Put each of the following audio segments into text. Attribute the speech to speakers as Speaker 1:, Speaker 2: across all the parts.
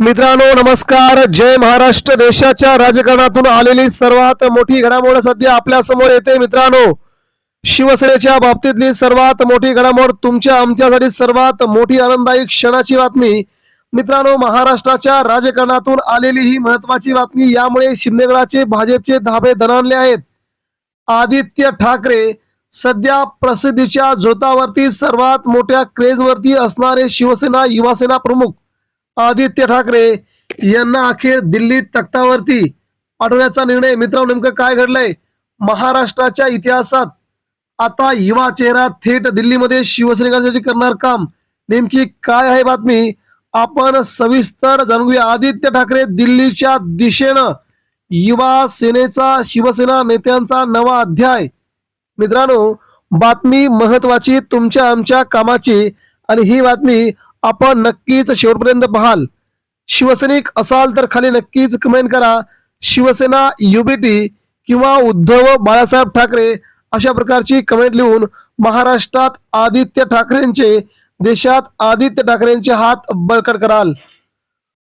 Speaker 1: मित्रांनो नमस्कार. जय महाराष्ट्र देशाच्या राजकारणातून आलेली सर्वात मोठी घडामोड सध्या आपल्यासमोर येते. मित्रांनो शिवसेनेच्या बाबतीतली सर्वात मोठी घडामोड तुमच्या आमच्यासाठी सर्वात मोठी आनंददायी क्षणाची बातमी. मित्रांनो महाराष्ट्राच्या राजकारणातून आलेली ही महत्वाची बातमी यामुळे शिंदेगडाचे भाजपचे धाबे दणानले आहेत. आदित्य ठाकरे सध्या प्रसिद्धीच्या झोतावरती सर्वात मोठ्या क्रेजवरती असणारे शिवसेना युवासेना प्रमुख. आदित्य ठाकरे यांना अखेर दिल्लीत तख्तावरती पाठवण्याचा निर्णय. मित्रांनो नेमकं काय घडलंय? महाराष्ट्राच्या इतिहासात आता युवा चेहरा थेट दिल्लीमध्ये शिवसैनिकांसाठी करणार काम. नेमकी काय आहे बातमी? आपण सविस्तर जाणून घेऊया. आदित्य ठाकरे दिल्लीच्या दिशेनं युवा सेनेचा शिवसेना नेत्यांचा नवा अध्याय. मित्रांनो बातमी महत्वाची तुमच्या आमच्या कामाची. आणि ही बातमी आपण नक्कीच शेवटपर्यंत पाहाल. शिवसैनिक असाल तर खाली नक्कीच कमेंट करा. शिवसेना युबीटी किंवा उद्धव बाळासाहेब ठाकरे अशा प्रकारची कमेंट लिहून महाराष्ट्रात आदित्य ठाकरेंचे देशात आदित्य ठाकरेंचे हात बळकट कराल.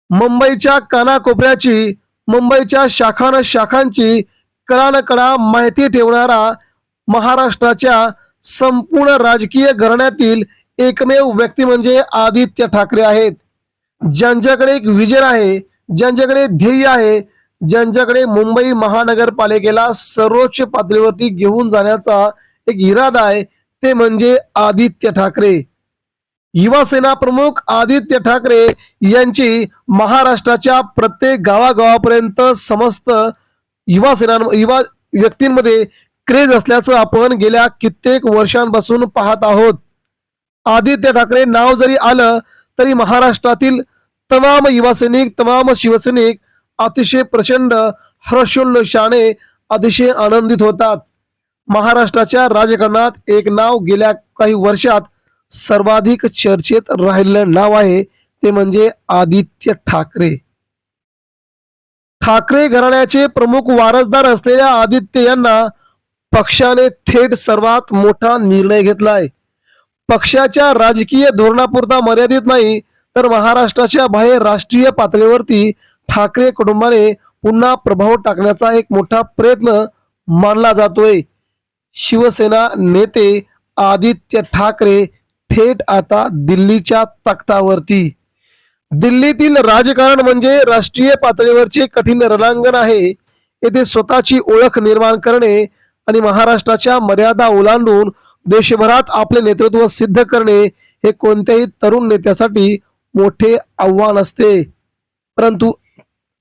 Speaker 1: मुंबईच्या कानाकोपऱ्याची मुंबईच्या शाखान शाखांची कळानकडा माहिती ठेवणारा महाराष्ट्राच्या संपूर्ण राजकीय घराण्यातील एकमेव व्यक्ती म्हणजे आदित्य ठाकरे आहेत. ज्यांच्याकडे एक विजन आहे ज्यांच्याकडे ध्येय आहे ज्यांच्याकडे मुंबई महानगरपालिकेला सर्वोच्च पातळीवरती घेऊन जाण्याचा एक इरादा आहे ते म्हणजे आदित्य ठाकरे. युवा सेना प्रमुख आदित्य ठाकरे यांची महाराष्ट्राच्या प्रत्येक गावागावापर्यंत समस्त युवा सेना युवा व्यक्तींमध्ये क्रेज असल्याचं आपण गेल्या कित्येक वर्षांपासून पाहत आहोत. आदित्य ठाकरे नाव जरी आलं तरी महाराष्ट्रातील तमाम युवा सैनिक तमाम शिवसैनिक अतिशय प्रचंड हर्षोल्लासाने अतिशय आनंदित होतात. महाराष्ट्राच्या राजकारणात एक नाव गेल्या काही वर्षात सर्वाधिक चर्चेत राहिलेलं नाव आहे ते म्हणजे आदित्य ठाकरे. ठाकरे घराण्याचे प्रमुख वारसदार असलेल्या आदित्य यांना पक्षाने थेट सर्वात मोठा निर्णय घेतलाय. पक्षाच्या राजकीय धोरणापुरता मर्यादित नाही तर महाराष्ट्राच्या बाहेर राष्ट्रीय पातळीवरती ठाकरे कुटुंबाने पुन्हा प्रभाव टाकण्याचा एक मोठा प्रयत्न मानला जातोय. शिवसेना नेते आदित्य ठाकरे थेट आता दिल्लीच्या तख्तावरती. दिल्लीतील राजकारण म्हणजे राष्ट्रीय पातळीवरचे कठीण रणांगण आहे. येथे स्वतःची ओळख निर्माण करणे आणि महाराष्ट्राच्या मर्यादा ओलांडून देशभरात आपले नेतृत्व सिद्ध करणे हे कोणत्याही तरुण नेत्यासाठी मोठे आव्हान असते. परंतु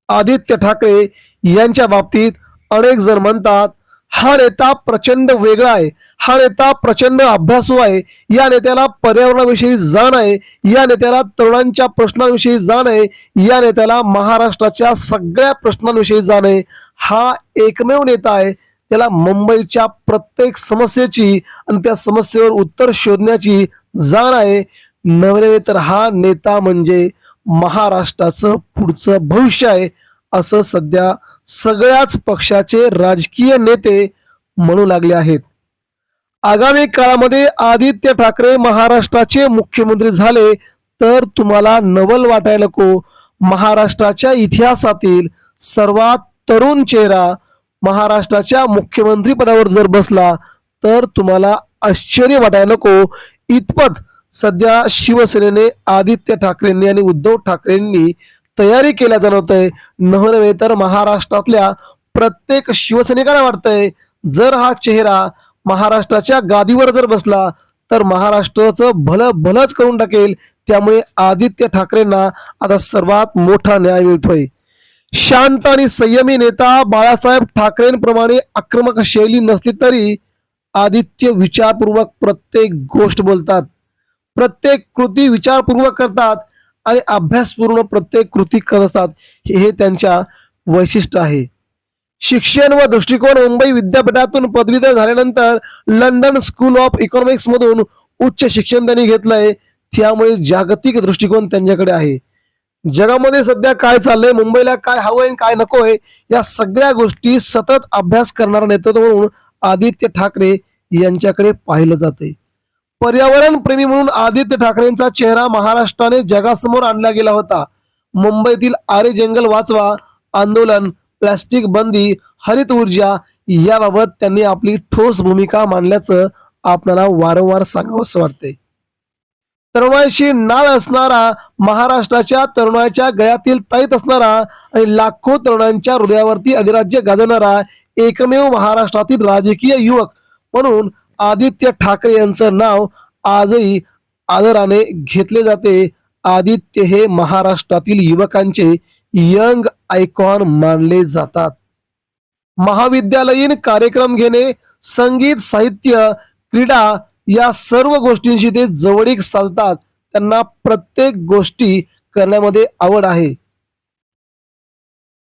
Speaker 1: आदित्य ठाकरे यांच्या बाबतीत अनेक जण म्हणतात हा नेता प्रचंड वेगळा आहे हा नेता प्रचंड अभ्यासू आहे या नेत्याला पर्यावरणाविषयी जाण आहे या नेत्याला तरुणांच्या प्रश्नांविषयी जाण आहे या नेत्याला महाराष्ट्राच्या सगळ्या प्रश्नांविषयी जाण आहे. हा एकमेव नेता आहे त्याला मुंबईच्या प्रत्येक समस्येची आणि त्या समस्येवर उत्तर शोधण्याची जाण आहे. नव्हे तर हा नेता म्हणजे महाराष्ट्राचं पुढचं भविष्य आहे असं सध्या सगळ्याच पक्षाचे राजकीय नेते म्हणू लागले आहेत. आगामी काळामध्ये आदित्य ठाकरे महाराष्ट्राचे मुख्यमंत्री झाले तर तुम्हाला नवल वाटायला नको. महाराष्ट्राच्या इतिहासातील सर्वात तरुण चेहरा महाराष्ट्राच्या मुख्यमंत्री पदावर जर बसला तर तुम्हाला आश्चर्य वाटायला नको. इतपत सध्या शिवसेनेने आदित्य ठाकरेंनी आणि उद्धव ठाकरेंनी तयारी केल्या जाणवतंय. नव्हे तर महाराष्ट्रातल्या प्रत्येक शिवसैनिकाला वाटतंय जर हा चेहरा महाराष्ट्राच्या गादीवर जर बसला तर महाराष्ट्राचं भलं भलंच करून टाकेल. त्यामुळे आदित्य ठाकरेंना आता सर्वात मोठा न्याय मिळतोय. शांत आणि संयमी नेता बाळासाहेब ठाकरेंप्रमाणे आक्रमक शैली नसली तरी आदित्य विचारपूर्वक प्रत्येक गोष्ट बोलतात. प्रत्येक कृती विचारपूर्वक करतात आणि अभ्यासपूर्ण प्रत्येक कृती करत असतात. हे हे त्यांच्या वैशिष्ट्य आहे. शिक्षण व दृष्टिकोन मुंबई विद्यापीठातून पदवीधर झाल्यानंतर लंडन स्कूल ऑफ इकॉनॉमिक्स मधून उच्च शिक्षण त्यांनी घेतलंय. त्यामुळे जागतिक दृष्टिकोन त्यांच्याकडे आहे. जगामध्ये सध्या काय चाललंय मुंबईला काय हवंय आणि काय नकोय या सगळ्या गोष्टी सतत अभ्यास करणारा नेतृत्व म्हणून आदित्य ठाकरे यांच्याकडे पाहिलं जाते पर्यावरण प्रेमी म्हणून आदित्य ठाकरेंचा चेहरा महाराष्ट्राने जगासमोर आणला गेला होता. मुंबईतील आरे जंगल वाचवा आंदोलन प्लास्टिक बंदी हरित ऊर्जा याबाबत त्यांनी आपली ठोस भूमिका मांडल्याचं आपल्याला वारंवार सांगावंसं वाटते तरुणांशी नाळ असणारा महाराष्ट्राच्या तरुणाच्या गळ्यातील ताईत असणारा आणि लाखो तरुणांच्या हृदयावरती अधिराज्य गाजवणारा एकमेव महाराष्ट्रातील राजकीय युवक म्हणून आदित्य ठाकरे यांचं नाव आजही आदराने घेतले जाते. आदित्य हे महाराष्ट्रातील युवकांचे यंग आयकॉन मानले जातात. महाविद्यालयीन कार्यक्रम घेणे संगीत साहित्य क्रीडा या सर्व गोष्टींशी ते जवळीक साधतात त्यांना प्रत्येक गोष्टी करण्यामध्ये आवड आहे.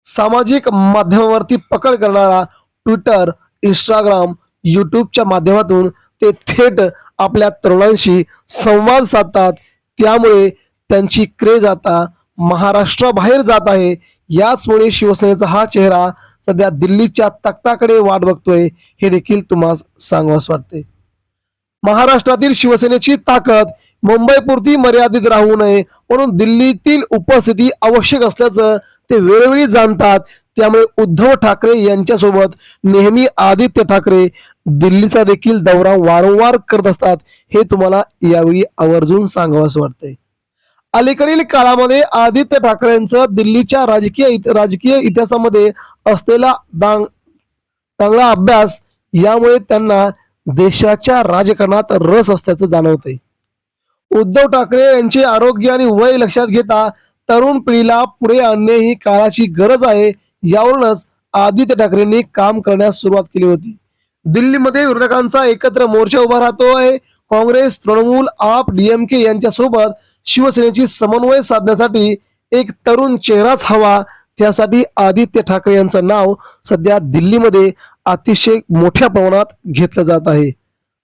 Speaker 1: सामाजिक माध्यमावरती पकड करणारा ट्विटर इंस्टाग्राम युट्यूबच्या माध्यमातून ते थेट आपल्या तरुणांशी संवाद साधतात. त्यामुळे त्यांची क्रेज आता महाराष्ट्राबाहेर जात आहे. याचमुळे शिवसेनेचा हा चेहरा सध्या दिल्लीच्या तख्ताकडे वाट बघतोय. हे देखील तुम्हाला सांगावंच वाटते महाराष्ट्रातील शिवसेनेची ताकद मुंबईपुरती मर्यादित राहू नये म्हणून दिल्लीतील उपस्थिती आवश्यक असल्याचं ते वेळोवेळी जाणतात. त्यामुळे उद्धव ठाकरे यांच्यासोबत नेहमी आदित्य ठाकरे दिल्लीचा देखील दौरा वारंवार करत असतात हे तुम्हाला यावेळी आवर्जून सांगावंसं वाटतंय. अलीकडील काळामध्ये आदित्य ठाकरेंचं दिल्लीच्या राजकीय राजकीय इतिहासामध्ये असलेला चांगला अभ्यास यामुळे त्यांना देशाच्या राजकारणात रस असल्याचं जाणवतंय. उद्धव ठाकरे यांचे आरोग्य आणि वय लक्षात घेता तरुण पिढीला पुढे आणणे ही काळाची गरज आहे यावरूनच आदित्य ठाकरेंनी काम करण्यास सुरुवात केली होती. दिल्लीमध्ये विरोधकांचा एकत्र मोर्चा उभा राहतो आहे. काँग्रेस तृणमूल आप डीएमके यांच्या सोबत शिवसेनेची समन्वय साधण्यासाठी एक तरुण चेहराच हवा त्यासाठी आदित्य ठाकरे यांचं नाव सध्या दिल्लीमध्ये अतिशय मोठ्या प्रमाणात घेतलं जात आहे.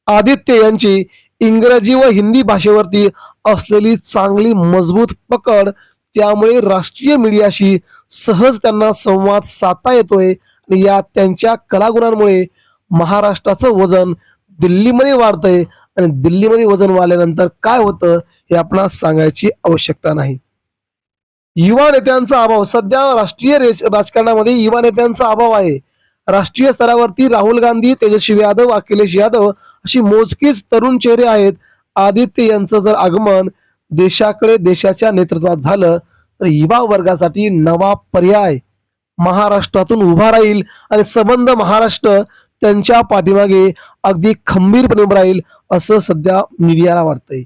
Speaker 1: आदित्य यांची इंग्रजी व हिंदी भाषेवरती असलेली चांगली मजबूत पकड त्यामुळे राष्ट्रीय मीडियाशी सहज त्यांना संवाद साधता येतोय आणि या त्यांच्या कलागुणांमुळे महाराष्ट्राचं वजन दिल्लीमध्ये वाढतंय आणि दिल्लीमध्ये वजन वाढल्यानंतर काय होतं हे आपणास सांगायची आवश्यकता नाही. युवा नेत्यांचा अभाव सध्या राष्ट्रीय राजकारणामध्ये युवा नेत्यांचा अभाव आहे. राष्ट्रीय स्तरावरती राहुल गांधी तेजस्वी यादव अखिलेश यादव अशी मोजकीच तरुण चेहरे आहेत. आदित्य यांचं जर आगमन देशाकडे देशाच्या नेतृत्वात झालं तर युवा वर्गासाठी नवा पर्याय. महाराष्ट्रातून उभा राहील आणि संबंध महाराष्ट्र त्यांच्या पाठीमागे अगदी खंबीरपणे उभं राहील असं सध्या मीडियाला वाटतंय.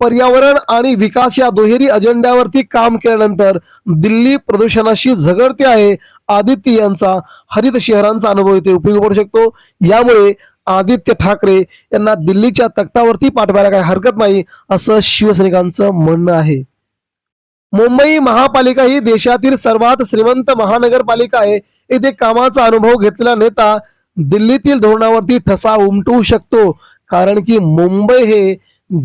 Speaker 1: पर्यावरण आणि विकास या दुहेरी अजेंड्यावरती काम केल्यानंतर दिल्ली प्रदूषणाशी झगडते आहे आदित्य यांचा हरित शहरांचा अनुभव इथे उपयोगी पडू शकतो. यामुळे आदित्य ठाकरे यांना दिल्लीच्या तख्तावरती पाठवायला काही हरकत नाही असं शिवसैनिकांचं म्हणणं आहे. मुंबई महापालिका ही देशातील सर्वात श्रीमंत महानगरपालिका आहे. येथे कामाचा अनुभव घेतलेला नेता दिल्लीतील धोरणावरती ठसा उमटवू शकतो. कारण की मुंबई हे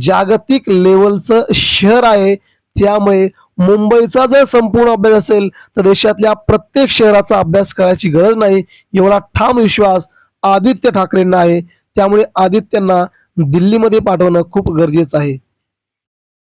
Speaker 1: जागतिक लेवलचं शहर आहे. त्यामुळे मुंबईचा जर संपूर्ण अभ्यास असेल तर देशातल्या प्रत्येक शहराचा अभ्यास करायची गरज नाही एवढा ठाम विश्वास आदित्य ठाकरेंना आहे. त्यामुळे आदित्यांना दिल्लीमध्ये पाठवणं खूप गरजेचं आहे.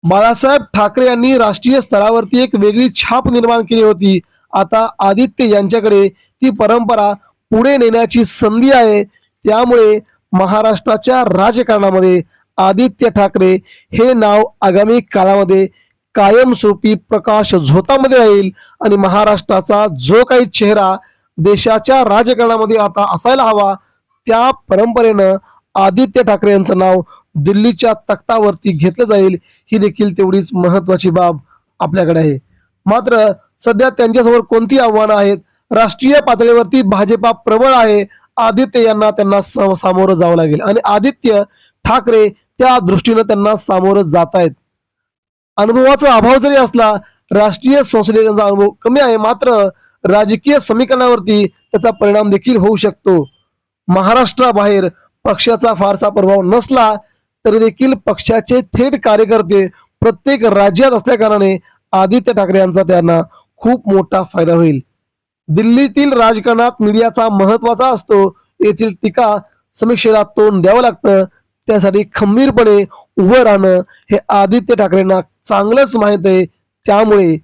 Speaker 1: बाळासाहेब ठाकरे यांनी राष्ट्रीय स्तरावरती एक वेगळी छाप निर्माण केली होती. आता आदित्य यांच्याकडे ती परंपरा पुढे नेण्याची संधी आहे. त्यामुळे महाराष्ट्राच्या राजकारणामध्ये आदित्य ठाकरे हे नाव आगामी काळामध्ये कायमस्वरूपी प्रकाश झोतामध्ये राहील आणि महाराष्ट्राचा जो काही चेहरा देशाच्या राजकारणामध्ये आता असायला हवा त्या परंपरेनं आदित्य ठाकरे यांचं नाव दिल्लीच्या तख्तावरती घेतलं जाईल ही देखील तेवढीच महत्वाची बाब आपल्याकडे आहे. मात्र सध्या त्यांच्यासमोर कोणती आव्हानं आहेत? राष्ट्रीय पातळीवरती भाजपा प्रबळ आहे आदित्य यांना त्यांना सामोरं जावं लागेल. आणि आदित्य ठाकरे त्या दृष्टीनं त्यांना सामोरं जात आहेत अनुभवाचा अभाव जरी असला राष्ट्रीय संसदेत त्यांचा अनुभव कमी आहे मात्र राजकीय समीकरणावरती त्याचा परिणाम देखील होऊ शकतो. महाराष्ट्राबाहेर पक्षाचा फारसा प्रभाव नसला तरी देखील पक्षाचे थेट कार्यकर्ते प्रत्येक राज्यात असल्याकारणाने आदित्य ठाकरे यांचा त्यांना खूप मोठा फायदा होईल. दिल्लीतील राजकारणात मीडियाचा महत्त्वाचा असतो येथील टीका समीक्षेला तोंड द्यावं लागतं त्यासाठी खंबीरपणे उभं राहणं हे आदित्य ठाकरेंना चांगलंच माहीत आहे. त्यामुळे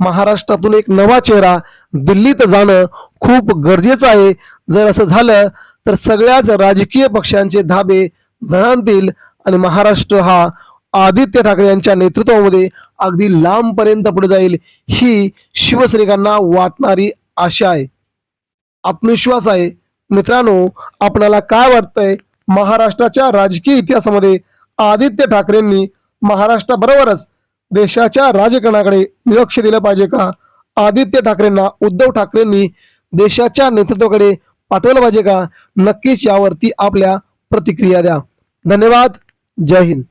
Speaker 1: महाराष्ट्रातून एक नवा चेहरा दिल्लीत जाणं खूप गरजेचं आहे. जर असं झालं तर सगळ्याच राजकीय पक्षांचे धाबे दणाणतील आणि महाराष्ट्र हा आदित्य ठाकरे यांच्या नेतृत्वामध्ये अगदी लांबपर्यंत पुढे जाईल ही शिवसैनिकांना वाटणारी आशा आहे. आत्मविश्वास आहे. मित्रांनो आपणाला काय वाटतंय? महाराष्ट्राच्या राजकीय इतिहासामध्ये आदित्य ठाकरेंनी महाराष्ट्राबरोबरच देशाच्या राजकारणाकडे लक्ष दिलं पाहिजे का? आदित्य ठाकरेंना उद्धव ठाकरेंनी देशाच्या नेतृत्वाकडे पाठवलं पाहिजे का? नक्कीच यावरती आपल्या प्रतिक्रिया द्या. धन्यवाद. जय हिंद.